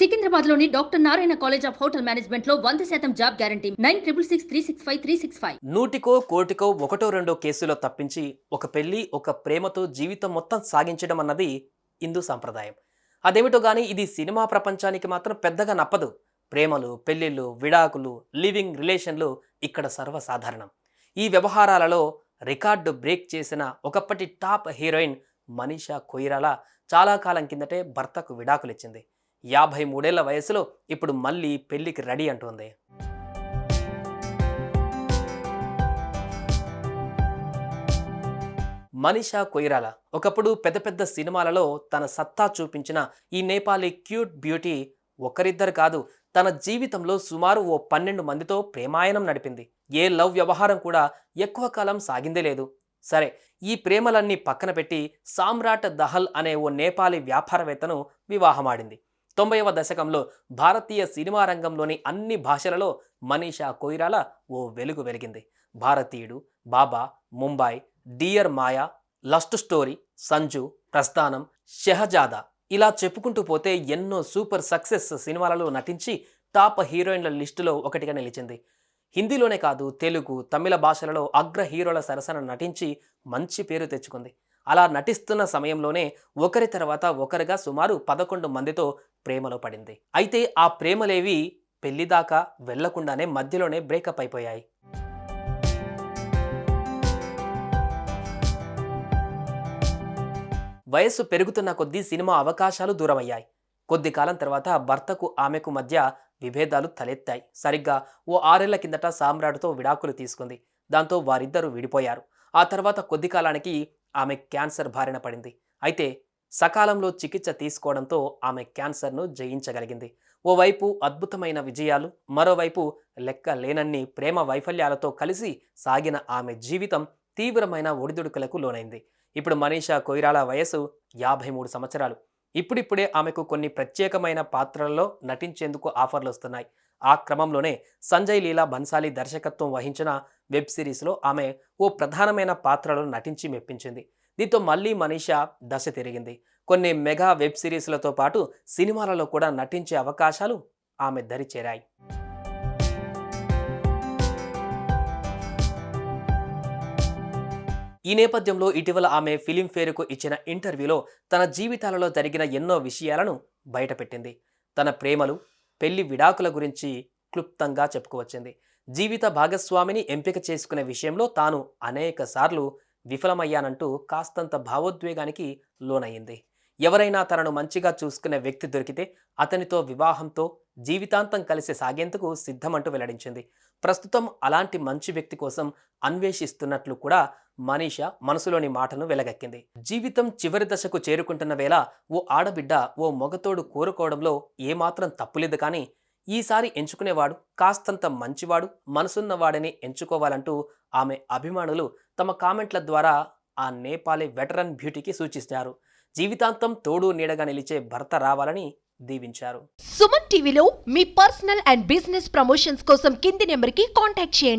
సికింద్రాబాద్లోని doctor Narayana college of hotel మేనేజ్మెంట్లో వంద శాతం job guarantee. Nine triple six three six five three six five. నూటికో కోటికో ఒకటో రెండో కేసులో తప్పించి ఒక పెళ్ళి ఒక ప్రేమతో జీవితం మొత్తం సాగించడం అన్నది హిందూ సాంప్రదాయం. అదేమిటో గానీ ఇది సినిమా ప్రపంచానికి మాత్రం పెద్దగా నప్పదు. ప్రేమలు పెళ్ళిళ్ళు విడాకులు లివింగ్ రిలేషన్లు ఇక్కడ సర్వసాధారణం. ఈ వ్యవహారాలలో రికార్డు బ్రేక్ చేసిన ఒకప్పటి టాప్ హీరోయిన్ మనీషా కొయిరాల చాలా కాలం కిందటే భర్తకు విడాకులిచ్చింది. యాభై మూడేళ్ళ వయసులో ఇప్పుడు మళ్ళీ పెళ్ళికి రెడీ అంటుంది. మనీషా కొయిరాల ఒకప్పుడు పెద్ద పెద్ద సినిమాలలో తన సత్తా చూపించిన ఈ నేపాలీ క్యూట్ బ్యూటీ ఒకరిద్దరు కాదు తన జీవితంలో సుమారు ఓ పన్నెండు మందితో ప్రేమాయణం నడిపింది. ఏ లవ్ వ్యవహారం కూడా ఎక్కువ కాలం సాగిందే లేదు. సరే ఈ ప్రేమలన్నీ పక్కన పెట్టి సామ్రాట్ దహల్ అనే ఓ నేపాలీ వ్యాపారవేత్తను వివాహమాడింది. తొంభైవ దశకంలో భారతీయ సినిమా రంగంలోని అన్ని భాషలలో మనీషా కొయిరాల ఓ వెలుగు వెలిగింది. Bharateeyudu Baba Mumbai dear Maya lust story Sanju Prasthanam Shehzada ఇలా చెప్పుకుంటూ పోతే ఎన్నో సూపర్ సక్సెస్ సినిమాలలో నటించి టాప్ హీరోయిన్ల లిస్టులో ఒకటిగా నిలిచింది. హిందీలోనే కాదు తెలుగు తమిళ భాషలలో అగ్ర హీరోల సరసన నటించి మంచి పేరు తెచ్చుకుంది. అలా నటిస్తున్న సమయంలోనే ఒకరి తర్వాత ఒకరిగా సుమారు పదకొండు మందితో ప్రేమలో పడింది. అయితే ఆ ప్రేమలేవి పెళ్ళిదాకా వెళ్ళకుండానే మధ్యలోనే బ్రేకప్ అయిపోయాయి. వయస్సు పెరుగుతున్న కొద్దీ సినిమా అవకాశాలు దూరమయ్యాయి. కొద్ది కాలం తర్వాత భర్తకు ఆమెకు మధ్య విభేదాలు తలెత్తాయి. సరిగ్గా ఓ ఆరేళ్ళ కిందట సామ్రాట్తో విడాకులు తీసుకుంది. దాంతో వారిద్దరూ విడిపోయారు. ఆ తర్వాత కొద్ది కాలానికి ఆమె క్యాన్సర్ బారిన పడింది. అయితే సకాలంలో చికిత్స తీసుకోవడంతో ఆమె క్యాన్సర్ను జయించగలిగింది. ఓవైపు అద్భుతమైన విజయాలు మరోవైపు లెక్క లేనన్ని ప్రేమ వైఫల్యాలతో కలిసి సాగిన ఆమె జీవితం తీవ్రమైన ఒడిదుడుకులకు లోనైంది. ఇప్పుడు మనీషా కొయిరాల వయసు యాభై మూడు సంవత్సరాలు. ఇప్పుడిప్పుడే ఆమెకు కొన్ని ప్రత్యేకమైన పాత్రలలో నటించేందుకు ఆఫర్లు వస్తున్నాయి. ఆ క్రమంలోనే సంజయ్ లీలా బన్సాలి దర్శకత్వం వహించిన వెబ్ సిరీస్లో ఆమె ఓ ప్రధానమైన పాత్రలో నటించి మెప్పించింది. దీంతో మళ్ళీ మనీషా దశ తిరిగింది. కొన్ని మెగా వెబ్ సిరీస్లతో పాటు సినిమాలలో కూడా నటించే అవకాశాలు ఆమె దరి చేరాయి. ఈ నేపథ్యంలో ఇటీవల ఆమె ఫిలింఫేర్కు ఇచ్చిన ఇంటర్వ్యూలో తన జీవితాలలో జరిగిన ఎన్నో విషయాలను బయటపెట్టింది. తన ప్రేమలు పెళ్ళి విడాకుల గురించి క్లుప్తంగా చెప్పుకువచ్చింది. జీవిత భాగస్వామిని ఎంపిక చేసుకునే విషయంలో తాను అనేక సార్లు విఫలమయ్యానంటూ కాస్తంత భావోద్వేగానికి లోనయ్యింది. ఎవరైనా తనను మంచిగా చూసుకునే వ్యక్తి దొరికితే అతనితో వివాహంతో జీవితాంతం కలిసి సాగేందుకు సిద్ధమంటూ వెల్లడించింది. ప్రస్తుతం అలాంటి మంచి వ్యక్తి కోసం అన్వేషిస్తున్నట్లు కూడా మనీష మనసులోని మాటను వెలగక్కింది. జీవితం చివరి దశకు చేరుకుంటున్న వేళ ఓ ఆడబిడ్డ ఓ మొగతోడు కోరుకోవడంలో ఏమాత్రం తప్పులేదు కానీ ఈసారి ఎంచుకునేవాడు కాస్తంత మంచివాడు మనసున్నవాడని ఎంచుకోవాలంటూ ఆమె అభిమానులు తమ కామెంట్ల ద్వారా ఆ నేపాలీ వెటరన్ బ్యూటీకి సూచిస్తారు. జీవితాంతం తోడు నీడగా నిలిచే భర్త రావాలని దీవించారు. సుమన్ టీవీలో మీ పర్సనల్ అండ్ బిజినెస్ ప్రమోషన్స్ కోసం కింది నెంబర్కి కాంటాక్ట్ చేయండి.